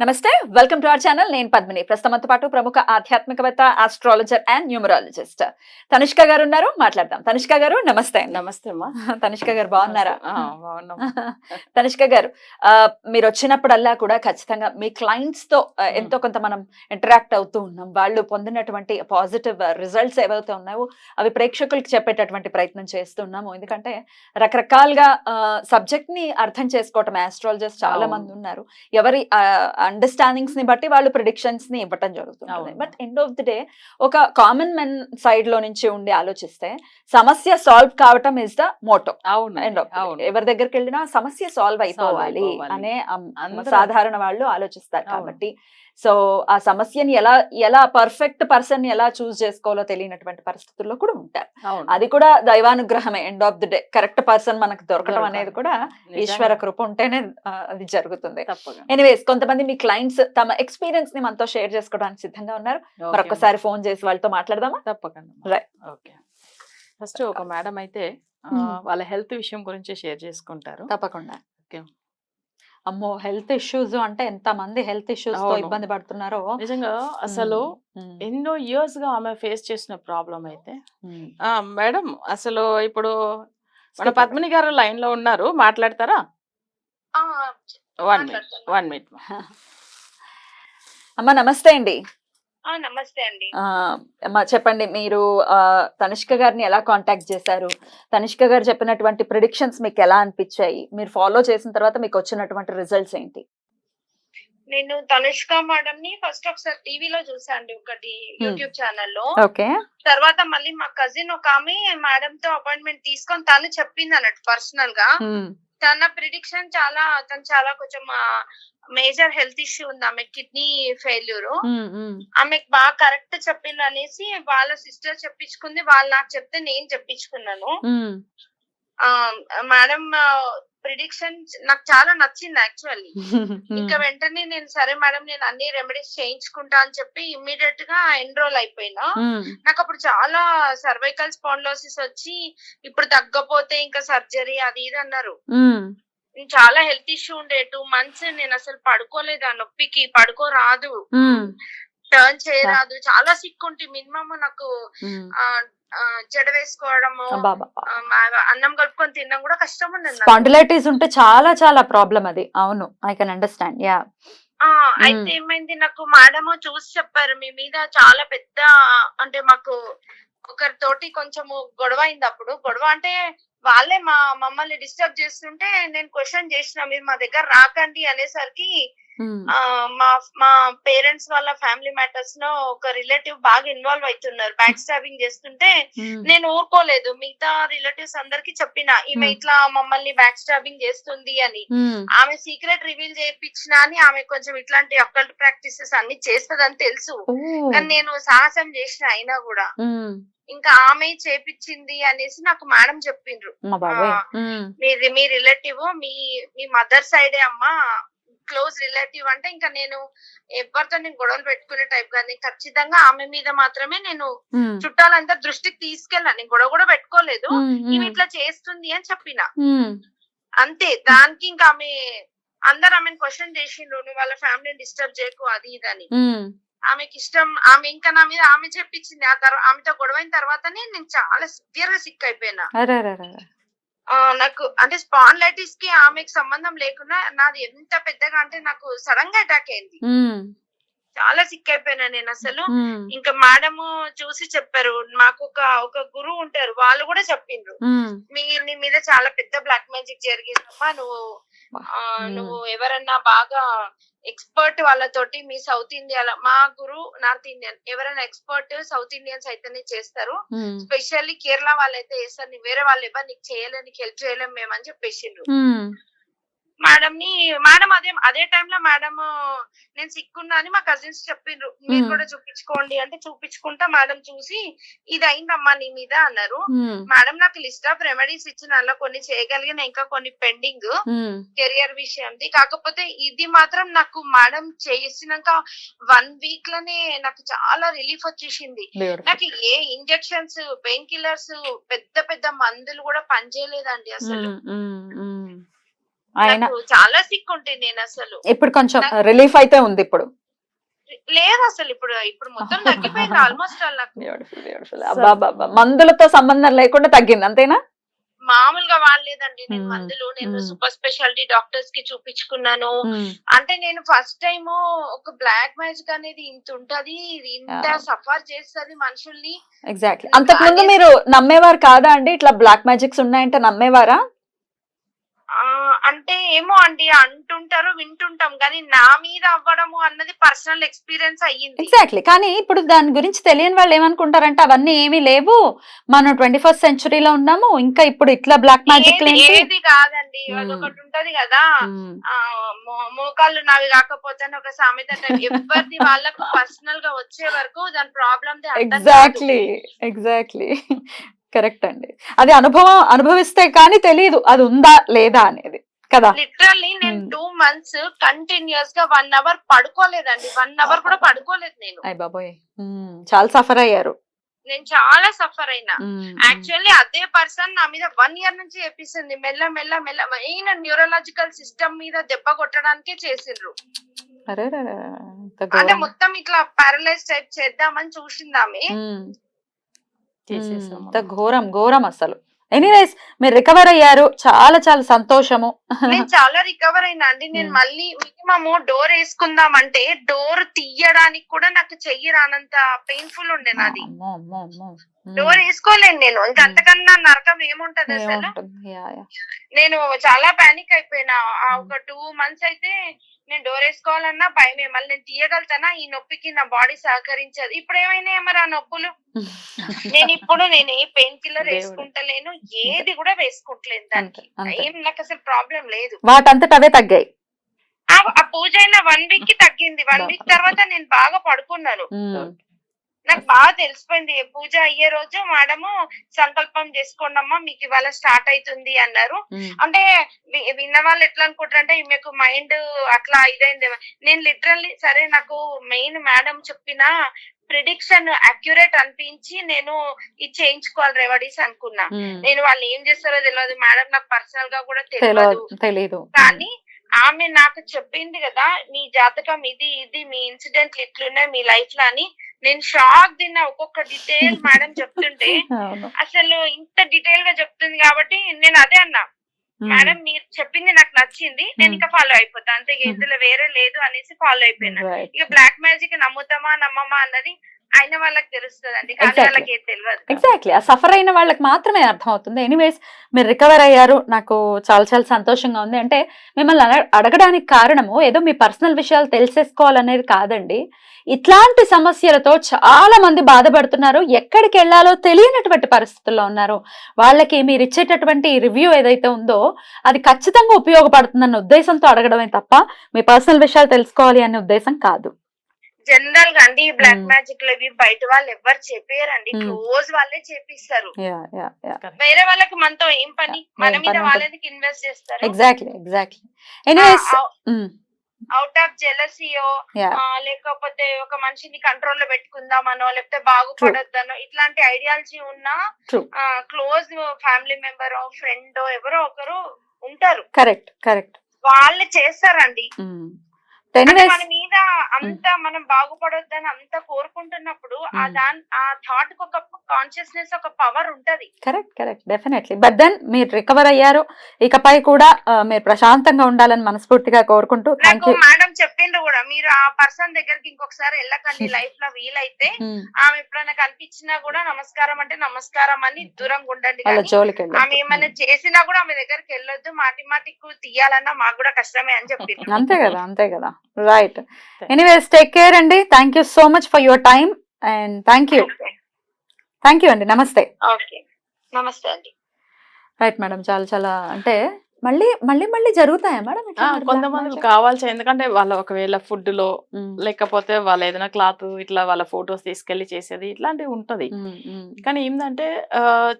నమస్తే welcome to our channel. నేను పద్మిని. ప్రస్తుతంతో పాటు ప్రముఖ ఆధ్యాత్మికవేత్త ఆస్ట్రాలజర్ అండ్ న్యూమరాలజిస్ట్ తనిష్క గారు ఉన్నారు. మాట్లాడదాం. తనిష్క గారు నమస్తే. నమస్తే అమ్మా. తనిష్క గారు బాగున్నారా? తనిష్క గారు ఆ, మీరు వచ్చినప్పుడల్లా కూడా ఖచ్చితంగా మీ క్లయింట్స్తో. ఎంతో కొంత మనం ఇంటరాక్ట్ అవుతూ ఉన్నాం. వాళ్ళు పొందినటువంటి పాజిటివ్ రిజల్ట్స్ ఏవైతే ఉన్నాయో అవి ప్రేక్షకులకు చెప్పేటటువంటి ప్రయత్నం చేస్తున్నాము ఎందుకంటే రకరకాలుగా సబ్జెక్ట్ని అర్థం చేసుకోవటం ఆస్ట్రాలజర్స్ చాలా. మంది ఉన్నారు. ఎవరి అండర్స్టాండింగ్స్ని బట్టి వాళ్ళు ప్రిడిక్షన్స్ని ఇవ్వటం జరుగుతుంది. But end of the day ఒక కామన్ మెన్ సైడ్లో నుంచి ఉండి ఆలోచిస్తే సమస్య సాల్వ్ కావటం ఇస్ ద మోటో అవును day. అవును ఎవరి దగ్గరికి వెళ్ళినా సమస్య సాల్వ్ అయిపోవాలి. అనే సాధారణ వాళ్ళు ఆలోచిస్తారు. కాబట్టి సో ఆ సమస్యని ఎలా ఎలా పర్ఫెక్ట్ పర్సన్ ఎలా చూస్ చేసుకోవాలో తెలియనటువంటి పరిస్థితుల్లో కూడా ఉంటారు అది కూడా దైవానుగ్రహమే end of the day correct person మనకు దొరకడం. అనేది కూడా. ఈశ్వర కృప ఉంటేనే అది జరుగుతుంది ఎనీవేస్ కొంతమంది మీ క్లయింట్స్ తమ ఎక్స్పీరియన్స్ని మనతో షేర్ చేసుకోవడానికి సిద్ధంగా ఉన్నారు ఓకే మరొకసారి ఫోన్ చేసి వాళ్ళతో మాట్లాడదామా. తప్పకుండా Right. ఓకే ఫస్ట్ ఒక మేడం అయితే మ్మ్. వాళ్ళ హెల్త్ విషయం గురించి షేర్ చేసుకుంటారు తప్పకుండా Okay. అమ్మో! హెల్త్ ఇష్యూస్ అంటే ఎంత మంది హెల్త్ ఇష్యూస్తో అవును. ఇబ్బంది పడుతున్నారో. నిజంగా అసలు. ఎన్నో ఇయర్స్గా ఆమె ఫేస్ చేసిన ప్రాబ్లం అయితే. ఆ! మేడం అసలు ఇప్పుడు మన Skip పద్మిని గారు లైన్లో ఉన్నారు. మాట్లాడతారా? ఆ, వన్ మినిట్ మాట్లాడతాను. One minute. అమ్మ నమస్తే అండి. నమస్తే అండి. చెప్పండి మీరు తనిష్క గారిని ఎలా కాంటాక్ట్ చేశారు? తనిష్క గారు చెప్పినటువంటి ప్రిడిక్షన్స్ మీకు ఎలా అనిపించాయి? మీరు ఫాలో చేసిన తర్వాత మీకు వచ్చినటువంటి రిజల్ట్స్ ఏంటి? నేను తనుష్క మేడం ని ఫస్ట్ ఒకసారి టీవీలో చూసాండి ఒకటి యూట్యూబ్ ఛానల్లో. ఓకే. తర్వాత మళ్ళీ మా కజిన్ ఒక ఆమె మేడం తో అపాయింట్మెంట్ తీసుకొని తను చెప్పింది అన్నట్టు పర్సనల్గా తన ప్రిడిక్షన్ చాలా తను చాలా కొంచెం మేజర్ హెల్త్ ఇష్యూ ఉంది ఆమె కిడ్నీ ఫెయిల్యూర్ ఆమెకు బాగా కరెక్ట్ చెప్పింది అనేసి వాళ్ళ సిస్టర్ చెప్పించుకుంది. వాళ్ళు నాకు చెప్తే నేను చెప్పించుకున్నాను. మేడం ప్రిడిక్షన్ నాకు చాలా నచ్చింది యాక్చువల్లీ ఇంకా వెంటనే నేను సరే మేడం నేను అన్ని రెమెడీస్ చేయించుకుంటా అని చెప్పి ఇమ్మీడియట్గా ఎన్రోల్ అయిపోయినా. నాకు అప్పుడు చాలా సర్వైకల్ స్పాండ్లోసిస్ వచ్చి ఇప్పుడు తగ్గపోతే ఇంకా సర్జరీ అది ఇది అన్నారు. నేను చాలా హెల్త్ ఇష్యూ ఉండే టూ మంత్స్ నేను అసలు పడుకోలేదు ఆ నొప్పికి పడుకోరాదు. టర్న్ చేయరాదు. చాలా సిక్ ఉంటే. మినిమం నాకు జడ వేసుకోవడము అన్నం కలుపుకొని తినడం కూడా కష్టం ఉండదు. స్పాండిలైటిస్ ఉంటే చాలా చాలా ప్రాబ్లం అది. అవును ఐ కెన్ అండర్స్టాండ్ యా. ఆ అయితే ఏమైంది? నాకు మేడం చూసి చెప్పారు. మీ మీద చాలా పెద్ద అంటే మాకు ఒకరితోటి కొంచెము గొడవ అయింది అప్పుడు. గొడవ అంటే వాళ్ళే మా మమ్మల్ని డిస్టర్బ్ చేస్తుంటే నేను క్వశ్చన్ చేసిన మీరు మా దగ్గర రాకండి అనేసరికి మా మా పేరెంట్స్ వాళ్ళ ఫ్యామిలీ మ్యాటర్స్లో ఒక రిలేటివ్ బాగా ఇన్వాల్వ్ అవుతున్నారు బ్యాక్ స్టాబింగ్ చేస్తుంటే నేను ఊరుకోలేదు. మిగతా రిలేటివ్స్ అందరికి చెప్పిన ఈమె Hmm. ఇట్లా మమ్మల్ని బ్యాక్ స్టాబింగ్ చేస్తుంది అని. ఆమె సీక్రెట్ రివీల్ చేయించిన అని ఆమె కొంచెం ఇట్లాంటి అక్కల్ట్ ప్రాక్టీసెస్ అన్ని చేస్తదని తెలుసు. కానీ నేను సాహసం చేసిన అయినా కూడా. ఇంకా ఆమె చేపించింది అనేసి నాకు మేడం చెప్పిండ్రు. బాబాయ్. మీ మీ రిలేటివ్ మీ మీ మదర్ సైడే అమ్మా క్లోజ్ రిలేటివ్ అంటే ఇంకా నేను ఎవరితో నేను గొడవలు పెట్టుకునే టైప్ కాదు. నేను ఖచ్చితంగా ఆమె మీద మాత్రమే నేను చుట్టాలంతా దృష్టికి తీసుకెళ్ళాను. నేను గొడవ కూడా పెట్టుకోలేదు. ఈమె ఇట్లా చేస్తుంది అని చెప్పిన. అంతే. దానికి ఇంకా ఆమె అందరు ఆమెను క్వశ్చన్ చేసిండ్రు. నువ్వు వాళ్ళ ఫ్యామిలీని డిస్టర్బ్ చేయకు అది ఇది అని. ఆమెకి ఇష్టం. ఆమె ఇంకా నా మీద ఆమె చెప్పించింది. ఆ తర్వాత ఆమెతో గొడవైన తర్వాతనే నేను చాలా సివియర్గా సిక్ అయిపోయినా నాకు అంటే స్పాండ్లైటిస్కి ఆమెకి సంబంధం లేకుండా నాది ఎంత పెద్దగా అంటే నాకు సడన్గా అటాక్ అయింది చాలా సిక్ అయిపోయినా నేను అసలు. ఇంకా మేడము చూసి చెప్పారు మాకు ఒక ఒక గురువు ఉంటారు వాళ్ళు కూడా చెప్పిండ్రు. మీ నీ మీద చాలా పెద్ద బ్లాక్ మ్యాజిక్ జరిగిందమ్మా నువ్వు. నువ్వు ఎవరన్నా బాగా ఎక్స్పర్ట్ వాళ్ళతోటి మీ సౌత్ ఇండియాలో మా గురు నార్త్ ఇండియన్ ఎవరైనా ఎక్స్పర్ట్ సౌత్ ఇండియన్స్ అయితేనే చేస్తారు. స్పెషల్లీ కేరళ వాళ్ళైతే చేస్తారు నీ వేరే వాళ్ళు ఎవరు నీకు చేయలేదు నీకు హెల్ప్ చేయలేము మేము అని చెప్పేసిండ్రు. మేడం ని మేడం అదే అదే టైంలో మేడం నేను సిక్కున్నా అని మా కజిన్స్ చెప్పిండ్రు మీరు. కూడా చూపించుకోండి అంటే చూపించుకుంటా మేడం చూసి ఇది అయిందమ్మా నీ మీద అన్నారు. మేడం నాకు లిస్ట్ ఆఫ్ రెమెడీస్ ఇచ్చిన అందులో కొన్ని చేయగలిగిన ఇంకా కొన్ని పెండింగ్ కెరియర్ విషయంది. కాకపోతే ఇది మాత్రం నాకు మేడం చేసినాక వన్ వీక్లోనే నాకు చాలా రిలీఫ్ వచ్చేసింది. నాకు ఏ ఇంజెక్షన్స్ పెయిన్ కిల్లర్స్ పెద్ద పెద్ద మందులు కూడా పనిచేయలేదండి అసలు. ఆయన చాలా సిక్ ఉంటే నేను అసలు. ఇప్పుడు కొంచెం రిలీఫ్ అయితే ఉంది ఇప్పుడు. లేదు అసలు ఇప్పుడు ఇప్పుడు మొత్తం తగ్గిపోయింది ఆల్మోస్ట్ మందులతో సంబంధం లేకుండా తగ్గింది అంతేనా? మామూలుగా వాడలేదండి నేను Hmm. మందులు. నేను Hmm. సూపర్ స్పెషాలిటీ డాక్టర్స్కి చూపించుకున్నాను. ఉమ్, అంటే నేను ఫస్ట్ టైం ఒక బ్లాక్ మ్యాజిక్ అనేది ఇంత ఉంటది ఇది ఇంత. సఫర్ చేస్తది మనుషుల్ని. ఎగ్జాక్ట్లీ అంతకు ముందు మీరు నమ్మేవారు కాదా అండి? ఇట్లా బ్లాక్ మ్యాజిక్స్ ఉన్నాయంటే నమ్మేవారా? అంటే ఏమో అండి అంటుంటారు వింటుంటాం కానీ నా మీద అవ్వడము అన్నది పర్సనల్ ఎక్స్పీరియన్స్ అయ్యింది. ఎగ్జాక్ట్లీ కానీ ఇప్పుడు దాని గురించి తెలియని వాళ్ళు ఏమనుకుంటారంటే అవన్నీ ఏమీ లేవు. మనం ట్వంటీ ఫస్ట్ సెంచురీలో ఉన్నాము ఇంకా ఇప్పుడు ఇట్లా బ్లాక్ మ్యాజిక్ ఏది- కాదండి Hmm. అదొకటి ఉంటది కదా. మో- మోకాళ్ళు నావి కాకపోతే అని ఒక సామెత. ఎవరిది వాళ్ళకు పర్సనల్గా వచ్చే వరకు దాని ప్రాబ్లం ఎగ్జాక్ట్లీ ఎగ్జాక్ట్లీ కరెక్ట్ అండి. అది అనుభవం అనుభవిస్తే కానీ తెలియదు అది ఉందా లేదా అనేది. కదా? లిటరల్లీ నేను. టూ మంత్స్ కంటిన్యూస్గా వన్ అవర్ పడుకోలేదండి. వన్ అవర్ కూడా పడుకోలేదు నేను. అయ్య బాబోయ్. చాలా సఫర్ అయ్యారు. నేను చాలా సఫర్ అయినా. యాక్చువల్లీ అదే పర్సన్ నా మీద వన్ ఇయర్ నుంచి చేపిస్తుంది. మెల్ల మెల్ల మెల్ల మెయిన్ న్యూరలాజికల్ సిస్టమ్ మీద దెబ్బ కొట్టడానికే చేసిండ్రు. అంటే. మొత్తం ఇట్లా పారలైజ్ టైప్ చేద్దామని చూసింది ఆమె ఉమ్, చేసేసాము. ఘోరం ఘోరం అసలు. ఎనీవేస్ మీరు రికవర్ అయ్యారు. చాలా చాలా సంతోషము. నేను చాలా రికవర్ అయినా అండి. నేను. మళ్ళీ మినిమమ్ డోర్ వేసుకుందాం అంటే డోర్ తీయడానికి కూడా నాకు చెయ్యి రానంత పెయిన్ఫుల్ ఉండే నాది. డోర్ వేసుకోలేను నేను. ఇంకా. అంతకన్నా నరకం ఏముంటది అసలు. నేను చాలా పానిక్ అయిపోయినా. ఆ ఒక టూ మంత్స్ అయితే నేను డోర్ వేసుకోవాలన్నా భయమే. మళ్ళీ నేను తీయగలుగుతానా? ఈ నొప్పికి నా బాడీ సహకరించదు. ఇప్పుడు ఏమైనా మరి ఆ నొప్పులు? నేను ఇప్పుడు నేను ఏ పెయిన్ కిల్లర్. వేసుకుంటలేను. ఏది కూడా వేసుకుంటలేను దానికి. ఏం నాకు అసలు ప్రాబ్లం లేదు. వాటంతట అవే తగ్గాయి. ఆ- పూజ అయిన వన్ వీక్కి తగ్గింది. వన్ వీక్ తర్వాత నేను బాగా పడుకున్నాను. నాకు బాగా తెలిసిపోయింది. పూజ అయ్యే రోజు మేడము సంకల్పం చేసుకోండమ్మా మీకు ఇవాళ స్టార్ట్ అవుతుంది అన్నారు. అంటే విన్న వాళ్ళు ఎట్లా అనుకుంటారు అంటే మీకు మైండ్ అట్లా ఇదైంది. నేను లిటరల్లీ సరే నాకు మెయిన్ మేడం చెప్పిన ప్రిడిక్షన్ అక్యురేట్ అనిపించి నేను ఇది చేయించుకోవాలి రెవడీస్ అనుకున్నా. నేను వాళ్ళు ఏం చేస్తారో తెలియదు. మేడం నాకు పర్సనల్గా కూడా తెలియదు తెలియదు కానీ ఆమె నాకు చెప్పింది కదా మీ జాతకం ఇది ఇది మీ ఇన్సిడెంట్లు ఇట్లున్నాయి మీ లైఫ్లో అని నేను షాక్ తిన్నా ఒక్కొక్క డీటెయిల్ మేడం చెప్తుంటే అసలు ఇంత డీటెయిల్గా చెప్తుంది కాబట్టి నేను అదే అన్నా. మేడం మీరు చెప్పింది నాకు నచ్చింది. నేను ఇంకా ఫాలో అయిపోతా. అంతే. ఇందులో వేరే లేదు అనేసి ఫాలో అయిపోయినా. ఇక బ్లాక్ మ్యాజిక్ నమ్ముతామా నమ్మమా అన్నది అయిన వాళ్ళకి. వాళ్ళకి తెలియదు ఎగ్జాక్ట్లీ ఆ సఫర్ అయిన వాళ్ళకి మాత్రమే అర్థం అవుతుంది ఎనీవేస్ మీరు రికవర్ అయ్యారు. నాకు చాలా చాలా సంతోషంగా ఉంది. అంటే మిమ్మల్ని అడ- అడగడానికి కారణము ఏదో మీ పర్సనల్ విషయాలు తెలిసేసుకోవాలనేది కాదండి. ఇట్లాంటి సమస్యలతో చాలా మంది బాధపడుతున్నారు. ఎక్కడికి వెళ్ళాలో తెలియనటువంటి పరిస్థితుల్లో ఉన్నారు. వాళ్ళకి మీరు ఇచ్చేటటువంటి రివ్యూ ఏదైతే ఉందో అది ఖచ్చితంగా ఉపయోగపడుతుందన్న ఉద్దేశంతో అడగడమే తప్ప మీ పర్సనల్ విషయాలు తెలుసుకోవాలి అనే ఉద్దేశం కాదు. జనరల్గా అండి బ్లాక్ Hmm. మ్యాజిక్లో ఇవి బయట వాళ్ళు ఎవరు చెప్పారండి Hmm. క్లోజ్ వాళ్ళే చేపిస్తారు వేరే వాళ్ళకి మనతో ఏం పని? మన మీద వాళ్ళకి ఇన్వెస్ట్ చేస్తారు? ఎగ్జాక్ట్లీ ఎగ్జాక్ట్లీ అవుట్ ఆఫ్ జెలసియో లేకపోతే ఒక మనిషిని కంట్రోల్లో పెట్టుకుందామనో లేకపోతే బాగుపడొద్దనో ఇట్లాంటి ఐడియాలజీ ఉన్న. క్లోజ్ ఫ్యామిలీ మెంబర్ ఫ్రెండ్ ఎవరో ఒకరు ఉంటారు. కరెక్ట్ కరెక్ట్ వాళ్ళు చేస్తారండి. మన మీద అంత మనం బాగుపడొద్దని అంత కోరుకుంటున్నప్పుడు ఆ Hmm. దాని ఆ థాట్కి ఒక కాన్షియస్నెస్ ఒక పవర్ ఉంటది. Correct correct definitely but then మీరు రికవర్ అయ్యారు. ఇకపై కూడా మీరు ప్రశాంతంగా ఉండాలని మనస్ఫూర్తిగా కోరుకుంటూ థ్యాంక్ నాకు యూ మేడం చెప్పిండ్రు కూడా మీరు ఆ పర్సన్ దగ్గరికి ఇంకొకసారి వెళ్ళకండి లైఫ్లో వీలైతే. ఆమె ఎప్పుడైనా కనిపించినా కూడా నమస్కారం అంటే నమస్కారం అని దూరంగా ఉండండి ఆమె. ఏమైనా చేసినా కూడా ఆమె దగ్గరికి వెళ్ళొద్దు. మాటి మాటికు తీయాలన్నా మాకు కూడా కష్టమే అని చెప్పిండ్రు. అంతే కదా అంతే కదా. రైట్ ఎనీవేస్ టేక్ కేర్ అండి thank you so much for your time and thank you thank you అండి నమస్తే నమస్తే అండి రైట్ మేడం చాలా చాలా అంటే మళ్ళీ మళ్ళీ మళ్ళీ జరుగుతాయా మేడం కొంతమంది? కావాల్సి ఎందుకంటే వాళ్ళ ఒకవేళ ఫుడ్లో లేకపోతే వాళ్ళ ఏదైనా క్లాత్ ఇట్లా వాళ్ళ ఫొటోస్ తీసుకెళ్ళి చేసేది ఇట్లాంటివి ఉంటది. కానీ ఏంటంటే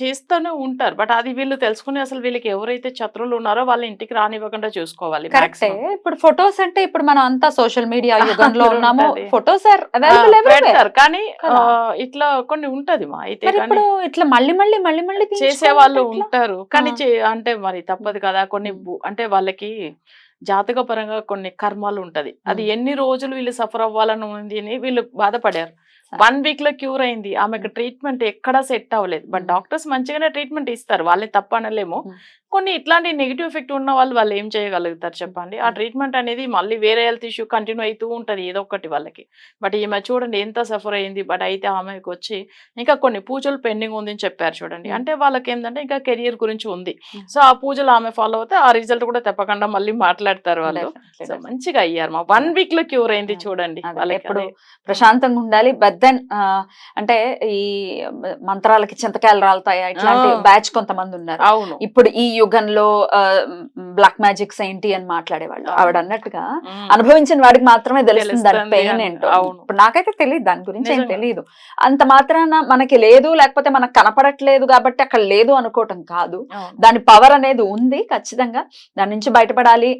చేస్తూనే ఉంటారు బట్ అది వీళ్ళు తెలుసుకుని అసలు వీళ్ళకి ఎవరైతే శత్రువులు ఉన్నారో వాళ్ళ ఇంటికి రానివ్వకుండా చూసుకోవాలి కరెక్టే. ఇప్పుడు ఫొటోస్ అంటే ఇప్పుడు మనం అంతా సోషల్ మీడియా యుగంలో ఉన్నాము. ఫొటోస్ పెడతారు కానీ. ఇట్లా కొన్ని ఉంటది మా అయితే ఇప్పుడు ఇట్లా మళ్ళీ మళ్ళీ మళ్ళీ మళ్ళీ చేసే వాళ్ళు? ఉంటారు కానీ అంటే మరి తప్పదు కదా కొన్ని అంటే వాళ్ళకి జాతక పరంగా కొన్ని కర్మాలు ఉంటది అది. ఎన్ని రోజులు వీళ్ళు సఫర్ అవ్వాలని ఉంది అని వీళ్ళు బాధపడారు. వన్ వీక్లో క్యూర్ అయింది ఆమెకు ట్రీట్మెంట్ ఎక్కడా సెట్ అవ్వలేదు బట్. డాక్టర్స్ మంచిగానే ట్రీట్మెంట్ ఇస్తారు వాళ్ళని తప్ప అనలేము. కొన్ని ఇట్లాంటి నెగిటివ్ ఎఫెక్ట్ ఉన్న వాళ్ళు వాళ్ళు ఏం చేయగలుగుతారు చెప్పండి ఆ. ట్రీట్మెంట్ అనేది మళ్ళీ వేరే హెల్త్ ఇష్యూ కంటిన్యూ అవుతూ ఉంటది ఏదో ఒకటి వాళ్ళకి బట్ ఈమె చూడండి ఎంత సఫర్ అయింది బట్ అయితే ఆమెకు వచ్చి ఇంకా కొన్ని పూజలు పెండింగ్ ఉంది అని చెప్పారు చూడండి. అంటే వాళ్ళకి ఏంటంటే ఇంకా కెరియర్ గురించి ఉంది. సో ఆ పూజలు ఆమె ఫాలో అవుతే ఆ రిజల్ట్ కూడా తప్పకుండా మళ్ళీ మాట్లాడతారు వాళ్ళు సో. మంచిగా అయ్యారు మా వన్ వీక్లో క్యూర్ అయింది చూడండి ఎప్పుడు. ప్రశాంతంగా ఉండాలి బట్ దెన్ అంటే ఈ మంత్రాలకి చింతకాయలు రాలుతాయా ఇట్లాంటి. బ్యాచ్ కొంతమంది ఉన్నారు అవును ఇప్పుడు ఈ యుగంలో బ్లాక్ మ్యాజిక్స్ ఏంటి అని మాట్లాడేవాళ్ళు. ఆవిడ అన్నట్టుగా. అనుభవించిన వాడికి మాత్రమే తెలుస్తుంది దాని పెయిన్. ఏంటో. ఇప్పుడు నాకైతే తెలియదు దాని గురించి ఏం. తెలియదు అంత మాత్రాన మనకి లేదు లేకపోతే మనకు కనపడట్లేదు కాబట్టి అక్కడ లేదు అనుకోవటం కాదు. దాని పవర్ అనేది ఉంది ఖచ్చితంగా దాని నుంచి బయటపడాలి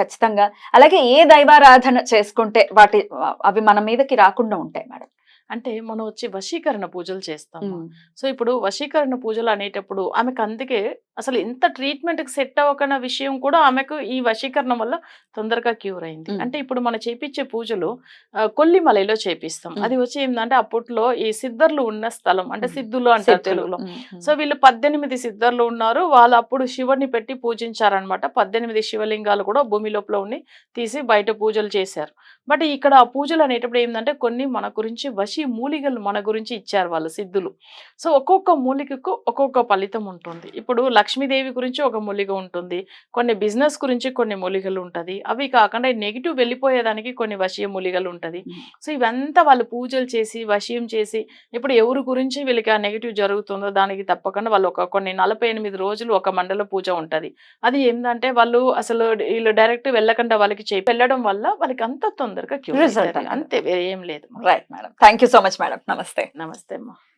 ఖచ్చితంగా అలాగే ఏ దైవారాధన చేసుకుంటే వాటి అవి మన మీదకి రాకుండా ఉంటాయి మేడం అంటే మనం వచ్చి వశీకరణ పూజలు చేస్తాం సో ఇప్పుడు వశీకరణ పూజలు అనేటప్పుడు ఆమెకు అందుకే అసలు ఎంత ట్రీట్మెంట్కి సెట్ అవ్వకన్న విషయం కూడా ఆమెకు ఈ వశీకరణం వల్ల తొందరగా క్యూర్ అయింది. అంటే ఇప్పుడు మనం చేపించే పూజలు కొల్లిమలైలో చేపిస్తాం. అది వచ్చి ఏంటంటే అప్పట్లో ఈ సిద్ధర్లు ఉన్న స్థలం అంటే. సిద్ధులు అంటారు. తెలుగులో. సో వీళ్ళు పద్దెనిమిది సిద్ధర్లు ఉన్నారు వాళ్ళు అప్పుడు శివుని పెట్టి పూజించారనమాట పద్దెనిమిది శివలింగాలు కూడా భూమి లోపల ఉండి తీసి బయట పూజలు చేశారు బట్ ఇక్కడ ఆ పూజలు అనేటప్పుడు ఏంటంటే కొన్ని మన గురించి వశి మూలికలు మన గురించి ఇచ్చారు వాళ్ళు సిద్ధులు. సో ఒక్కొక్క మూలికకు ఒక్కొక్క ఫలితం ఉంటుంది. ఇప్పుడు లక్ష్మీదేవి గురించి ఒక మూలిక ఉంటుంది. కొన్ని బిజినెస్ గురించి కొన్ని మూలికలు ఉంటుంది. అవి కాకుండా నెగిటివ్ వెళ్ళిపోయేదానికి కొన్ని వశీయ మూలికలు ఉంటుంది. సో ఇవంతా వాళ్ళు పూజలు చేసి వశీయం చేసి ఇప్పుడు ఎవరి గురించి వీళ్ళకి ఆ నెగిటివ్ జరుగుతుందో దానికి తప్పకుండా వాళ్ళు ఒక కొన్ని నలభై ఎనిమిది రోజులు ఒక మండల పూజ ఉంటది. అది ఏంటంటే వాళ్ళు అసలు వీళ్ళు డైరెక్ట్ వెళ్ళకుండా వాళ్ళకి వెళ్ళడం వల్ల వాళ్ళకి అంత తొందరగా క్యూర్. అంతే వేరే ఏం లేదు. Right madam. Thank you so much madam నమస్తే నమస్తే అమ్మా